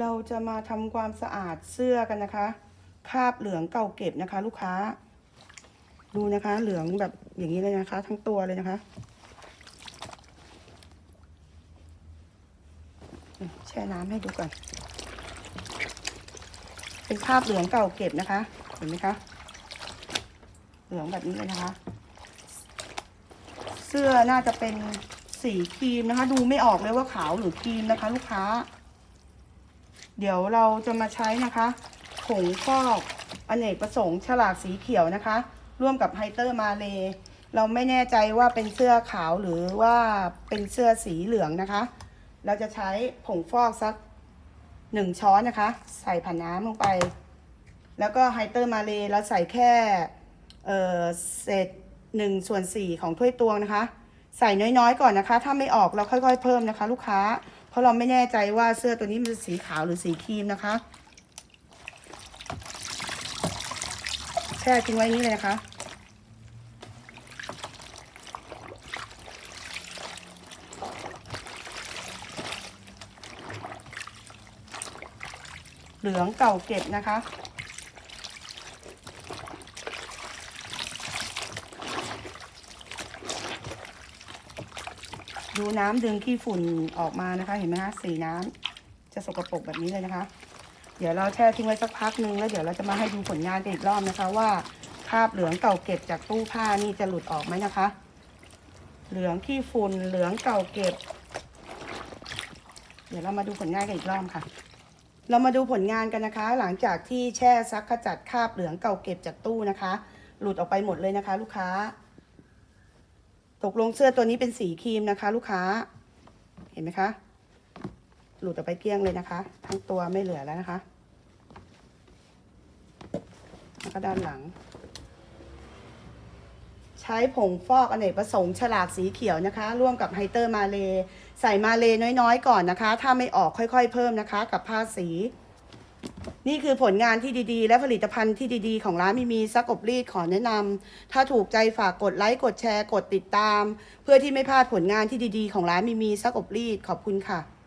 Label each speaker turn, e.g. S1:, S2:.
S1: เราจะมาทำความสะอาดเสื้อกันนะคะ คราบเหลืองเก่าเก็บนะคะ ลูกค้า ดูนะคะ เหลืองแบบอย่างนี้เลยนะคะ ทั้งตัวเลยนะคะ แช่น้ำให้ดูก่อน เป็นคราบเหลืองเก่าเก็บนะคะ เห็นไหมคะ เหลืองแบบนี้เลยนะคะ เสื้อน่าจะเป็นสีครีมนะคะ ดูไม่ออกเลยว่าขาวหรือครีมนะคะ ลูกค้า เดี๋ยวเราจะมาใช้นะคะผงฟอกอเนกประสงค์ฉลากสีเขียวนะคะ ร่วมกับไฮเตอร์มาเลเราไม่แน่ใจว่าเป็นเสื้อขาวหรือว่าเป็นเสื้อสีเหลืองนะคะ เราจะใช้ผงฟอกสักหนึ่งช้อนนะคะ ใส่ผ่านน้ำลงไป แล้วก็ไฮเตอร์มาเลเราใส่แค่เศษหนึ่งส่วนสี่ของถ้วยตวงนะคะ ใส่น้อยๆก่อนนะคะ ถ้าไม่ออกเราค่อยๆเพิ่มนะคะ ลูกค้า ราะเราไม่แน่ใจว่าเสื้อตัวนี้มันสีขาวหรือสีครีมนะคะแช่ทิ้งไว้นี้เลยนะคะ เหลืองเก่าเก็บนะคะ ดูน้ำดึงขี้ฝุ่นออกมานะคะ เห็นไหมคะสีน้ำจะสกปรกแบบนี้เลยนะคะ เดี๋ยวเราแช่ทิ้งไว้สักพักนึงแล้วเดี๋ยวเราจะมาให้ดูผลงานกันอีกรอบนะคะ ว่าคราบเหลืองเก่าเก็บจากตู้ผ้านี่จะหลุดออกไหมนะคะ เหลืองขี้ฝุ่นเหลืองเก่าเก็บ เดี๋ยวเรามาดูผลงานกันอีกรอบค่ะ เรามาดูผลงานกันนะคะ หลังจากที่แช่ซักขจัดคราบเหลืองเก่าเก็บจากตู้นะคะ หลุดออกไปหมดเลยนะคะ ลูกค้า ตกลงเสื้อตัวนี้เป็นสีครีมนะคะ ลูกค้า เห็นไหมคะ หลุดออกไปเกลี้ยงเลยนะคะ ทั้งตัวไม่เหลือแล้วนะคะแล้วก็ด้านหลัง ใช้ผงฟอกอเนกประสงค์ฉลากสีเขียวนะคะ ร่วมกับไฮเตอร์มาเล ใส่มาเลน้อยๆ ก่อนนะคะ ถ้าไม่ออกค่อยๆ เพิ่มนะคะ กับผ้าสี นี่คือผลงานที่ดีๆ และผลิตภัณฑ์ที่ดีๆ ของร้านมีมีซักอบรีดขอแนะนำถ้าถูกใจฝากกดไลค์กดแชร์ กดติดตาม เพื่อที่ไม่พลาดผลงานที่ดีๆ ของร้านมีมีซักอบรีดขอบคุณค่ะ